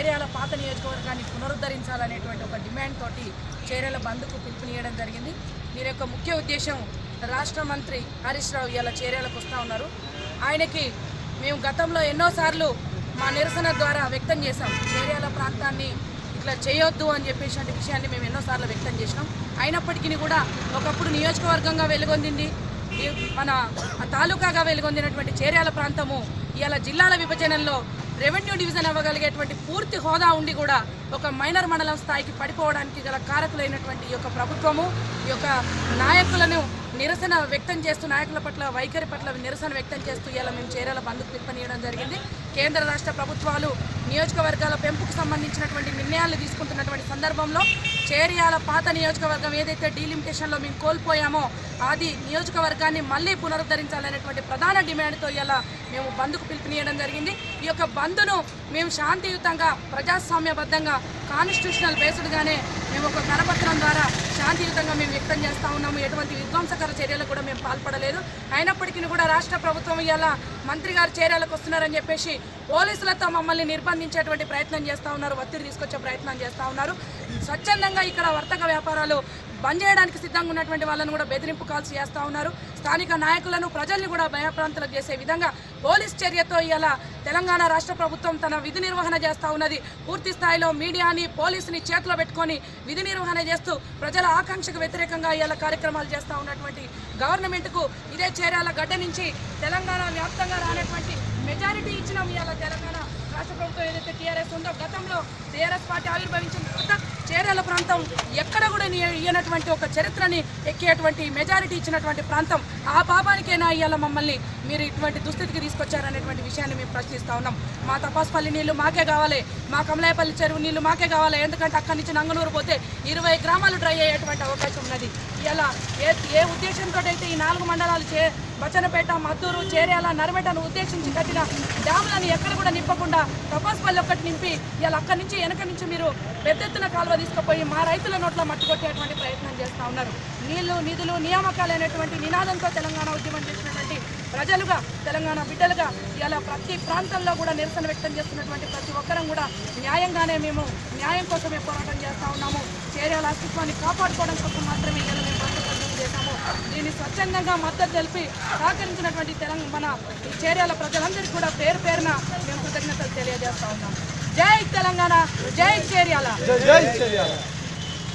చేర్యాల పాత నియోజకవర్గాన్ని పునరుద్ధరించాలనేటువంటి ఒక డిమాండ్ తోటి చేర్యాల బంద్కు పిలుపునియడం జరిగింది. దీని యొక్క ముఖ్య ఉద్దేశం రాష్ట్ర మంత్రి హరీష్ రావు ఇలా చేర్యాలకు వస్తూ ఉన్నారు. ఆయనకి మేము గతంలో ఎన్నోసార్లు మా నిరసన ద్వారా వ్యక్తం చేశాం. చేర్యాల ప్రాంతాన్ని ఇట్లా చేయొద్దు అని చెప్పేసి విషయాన్ని మేము ఎన్నోసార్లు వ్యక్తం చేసినాం. అయినప్పటికీ కూడా ఒకప్పుడు నియోజకవర్గంగా వెలుగొందింది. మన తాలూకాగా వెలుగొందినటువంటి చేర్యాల ప్రాంతము ఇవాళ జిల్లాల విభజనలో రెవెన్యూ డివిజన్ అవ్వగలిగేటువంటి పూర్తి హోదా ఉండి కూడా ఒక మైనర్ మండలం స్థాయికి పడిపోవడానికి గల కారకులైనటువంటి ఈ యొక్క ప్రభుత్వము ఈ యొక్క నాయకులను నిరసన వ్యక్తం చేస్తూ నాయకుల పట్ల వైఖరి పట్ల నిరసన వ్యక్తం చేస్తూ ఇలా మేము చేరేల బంధుకు పిలుపునియడం జరిగింది. కేంద్ర రాష్ట్ర ప్రభుత్వాలు నియోజకవర్గాల పెంపుకు సంబంధించినటువంటి నిర్ణయాలు తీసుకుంటున్నటువంటి సందర్భంలో చేరియాల పాత నియోజకవర్గం ఏదైతే డీలిమిటేషన్లో మేము కోల్పోయామో అది నియోజకవర్గాన్ని మళ్ళీ పునరుద్ధరించాలనేటువంటి ప్రధాన డిమాండ్తో ఇలా మేము బంద్కు పిలుపునియడం జరిగింది. ఈ యొక్క బంద్ను మేము శాంతియుతంగా ప్రజాస్వామ్యబద్ధంగా కాన్స్టిట్యూషనల్ బేస్డ్గానే మేము ఒక కరపత్రం ద్వారా శాంతియుతంగా మేము వ్యక్తం చేస్తూ ఉన్నాము. ఎటువంటి విధ్వంసకర చర్యలు కూడా మేము పాల్పడలేదు. అయినప్పటికీ కూడా రాష్ట్ర ప్రభుత్వం ఇలా మంత్రి గారు చర్యలకు వస్తున్నారని చెప్పేసి పోలీసులతో మమ్మల్ని నిర్బంధించేటువంటి ప్రయత్నం చేస్తూ ఉన్నారు ఒత్తిడి తీసుకొచ్చే ప్రయత్నం చేస్తూ ఉన్నారు. స్వచ్ఛందంగా ఇక్కడ వర్తక వ్యాపారాలు బంద్ చేయడానికి సిద్ధంగా ఉన్నటువంటి వాళ్ళను కూడా బెదిరింపు కాల్స్ చేస్తూ ఉన్నారు. స్థానిక నాయకులను ప్రజల్ని కూడా భయప్రాంతలకు చేసే విధంగా పోలీస్ చర్యతో ఇలా తెలంగాణ రాష్ట్ర ప్రభుత్వం తన విధి నిర్వహణ చేస్తూ ఉన్నది. పూర్తి స్థాయిలో మీడియాని పోలీసుని చేతిలో పెట్టుకొని విధి నిర్వహణ చేస్తూ ప్రజల ఆకాంక్షకు వ్యతిరేకంగా ఇలా కార్యక్రమాలు చేస్తూ ఉన్నటువంటి గవర్నమెంట్కు ఇదే చేరాల గడ్డ నుంచి తెలంగాణ వ్యాప్తంగా రానటువంటి మెజారిటీ ఇచ్చిన ఇవాళ తెలంగాణ రాష్ట్ర ప్రభుత్వం ఏదైతే టీఆర్ఎస్ ఉందో గతంలో టీఆర్ఎస్ పార్టీ ఆవిర్భవించిన తర్వాత చేరాల ప్రాంతం ఎక్కడ కూడా ఇయ్యనటువంటి ఒక చరిత్రని ఎక్కేటువంటి మెజారిటీ ఇచ్చినటువంటి ప్రాంతం. ఆ పాపానికైనా ఇవాళ మమ్మల్ని? మీరు ఇటువంటి దుస్థితికి తీసుకొచ్చారనేటువంటి విషయాన్ని మేము ప్రశ్నిస్తా ఉన్నాం. మా తపాస్పల్లి నీళ్ళు మాకే కావాలి మా కమలాయపల్లి చెరువు నీళ్ళు మాకే కావాలి ఎందుకంటే అక్కడి నుంచి నంగనూరు పోతే ఇరవై గ్రామాలు డ్రై అయ్యేటువంటి అవకాశం ఉన్నది. ఇలా ఏ ఏ ఉద్దేశంతో అయితే ఈ నాలుగు మండలాలు చే బచ్చనపేట మద్దూరు చేరేల నరమెటను ఉద్దేశించి కట్టిన డ్యాములను ఎక్కడ కూడా నింపకుండా తపాస్పల్లి ఒక్కటి నింపి ఇలా అక్కడి నుంచి వెనక నుంచి మీరు పెద్ద ఎత్తున కాలువ తీసుకుపోయి మా రైతుల నోట్లో మట్టుకొట్టేటువంటి ప్రయత్నం చేస్తూ ఉన్నారు. నీళ్ళు నిధులు నియామకాలు అనేటువంటి నినాదంతో తెలంగాణ ఉద్యమం చేసినటువంటి ప్రజలుగా తెలంగాణ బిడ్డలుగా ఇలా ప్రతి ప్రాంతంలో కూడా నిరసన వ్యక్తం చేస్తున్నటువంటి ప్రతి ఒక్కరం కూడా న్యాయంగానే మేము న్యాయం కోసమే పోరాటం చేస్తూ ఉన్నాము. చేర్యాల అస్తిత్వాన్ని కాపాడుకోవడం కోసం మాత్రమే ఇలా మేము చేశాము. దీన్ని స్వచ్ఛందంగా మద్దతు తెలిపి సహకరించినటువంటి తెలంగాణ చర్యల ఈ ప్రజలందరికీ కూడా పేరు పేరున మేము కృతజ్ఞతలు తెలియజేస్తా ఉన్నాం. జై తెలంగాణ జై చేర్యాల. జై జై